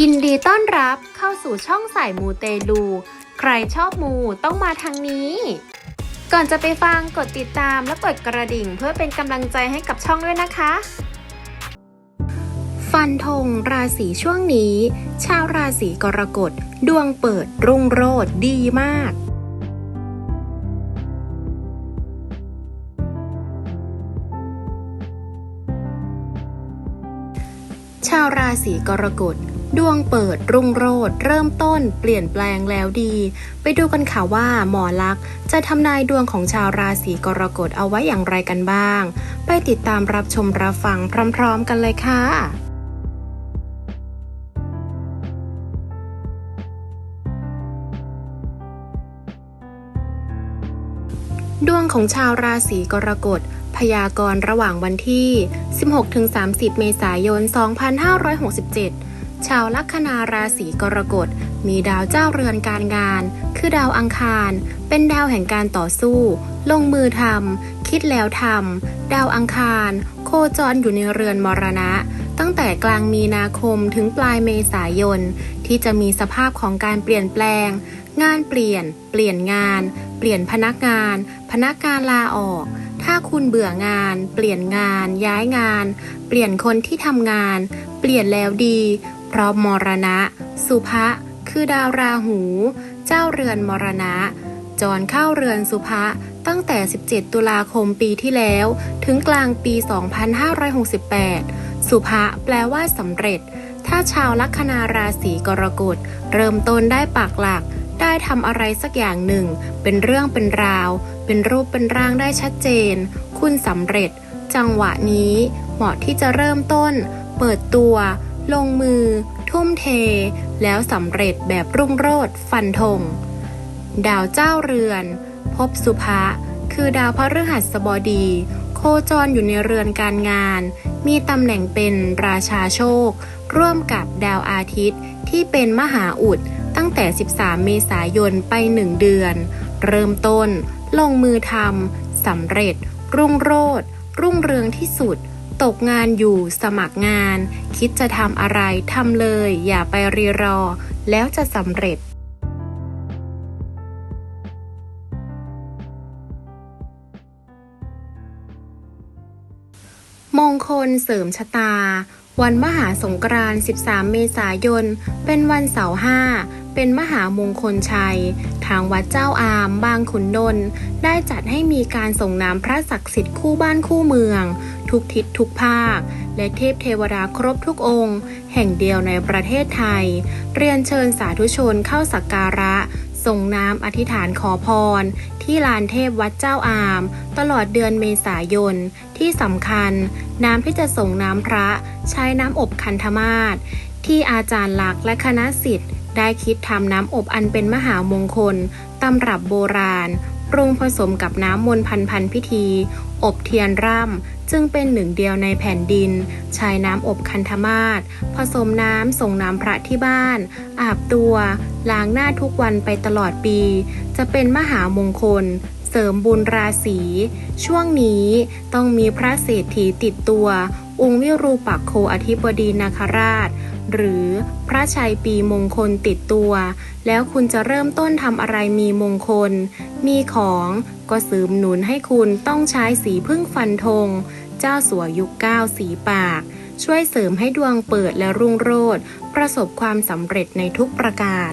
ยินดีต้อนรับเข้าสู่ช่องสายมูเตลู ใครชอบมูต้องมาทางนี้ ก่อนจะไปฟังกดติดตามและกดกระดิ่งเพื่อเป็นกำลังใจให้กับช่องด้วยนะคะ ฟันธงราศีช่วงนี้ ชาวราศีกรกฎ ดวงเปิดรุ่งโรจน์ดีมาก ชาวราศีกรกฎดวงเปิดรุ่งโรจน์เริ่มต้น เปลี่ยนแปลงแล้วดี ไปดูกันค่ะว่าหมอลักษณ์จะทำนายดวงของชาวราศีกรกฎเอาไว้อย่างไรกันบ้าง ไปติดตามรับชมรับฟังพร้อม ๆ กันเลยค่ะดวงของชาวราศีกรกฎ พยากรณ์ระหว่างวันที่ 16-30 เมษายน 2567 ชาวลัคนาราศีกรกฎ มีดาวเจ้าเรือนการงาน คือดาวอังคาร เป็นดาวแห่งการต่อสู้ ลงมือทำ คิดแล้วทำ ดาวอังคาร โคจรอยู่ในเรือนมรณะ ตั้งแต่กลางมีนาคมถึงปลายเมษายน ที่จะมีสภาพของการเปลี่ยนแปลง งานเปลี่ยน เปลี่ยนงาน เปลี่ยนพนักงาน พนักงานลาออก ถ้าคุณเบื่องาน เปลี่ยนงาน ย้ายงาน เปลี่ยนคนที่ทำงาน เปลี่ยนแล้วดี เพราะมรณะ สุภะคือดาวราหู เจ้าเรือนมรณะ จรเข้าเรือนสุภะตั้งแต่ 17 ตุลาคมปีที่แล้ว ถึงกลางปี 2568 สุภะแปลว่าสำเร็จ ถ้าชาวลัคนาราศีกรกฎ เริ่มต้นได้ปากหลัก ได้ทำอะไรสักอย่างหนึ่ง เป็นเรื่องเป็นราว เป็นรูปเป็นร่างได้ชัดเจน คุณสำเร็จ จังหวะนี้เหมาะที่จะเริ่มต้น เปิดตัว ลงมือ ทุ่มเท แล้วสำเร็จแบบรุ่งโรจน์ฟันธงดาวเจ้าเรือน พบสุภะคือดาวพฤหัสบดี โคจรอยู่ในเรือนการงาน มีตำแหน่งเป็นราชาโชค ร่วมกับดาวอาทิตย์ที่เป็นมหาอุด ตั้งแต่ 13 เมษายนไป 1 เดือน เริ่มต้น ลงมือทำสำเร็จ รุ่งโรจน์รุ่งเรืองที่สุด ตกงานอยู่สมัครงาน คิดจะทำอะไรทำเลย อย่าไปรีรอ แล้วจะสำเร็จมงคลเสริมชะตา วันมหาสงกรานต์ 13 เมษายน เป็นวันเสาร์ห้า เป็นมหามงคลชัย ทางวัดเจ้าอามบางขุนนนท์ได้จัดให้มีการส่งน้ำพระศักดิ์สิทธิ์คู่บ้านคู่เมือง ทุกทิศทุกภาค และเทพเทวดาครบทุกองค์ แห่งเดียวในประเทศไทย เรียนเชิญสาธุชนเข้าสักการะส่งน้ำอธิษฐานขอพร ที่ลานเทพวัดเจ้าอาม ตลอดเดือนเมษายน ที่สำคัญ น้ำที่จะส่งน้ำพระ ใช้น้ำอบคันธมาศที่อาจารย์ลักษณ์และคณะสิทธิ์ ได้คิดทำน้ำอบอันเป็นมหามงคลตำรับโบราณ ปรุงผสมกับน้ำมนต์พันพันพิธี อบเทียนร่ำ จึงเป็นหนึ่งเดียวในแผ่นดิน ใช้น้ำอบคันธมาศผสมน้ำส่งน้ำพระที่บ้าน อาบตัว ล้างหน้าทุกวันไปตลอดปี จะเป็นมหามงคล เสริมบุญราศี ช่วงนี้ต้องมีพระเศรษฐีติดตัว องค์วิรูปักโคอธิบดีนาคราช หรือพระชัยปีมงคลติดตัว แล้วคุณจะเริ่มต้นทำอะไรมีมงคล มีของก็เสริมหนุนให้คุณต้องใช้สีพึ่งฟันธง เจ้าสัวยุคเก้าสีปาก ช่วยเสริมให้ดวงเปิดและรุ่งโรจน์ประสบความสำเร็จในทุกประการ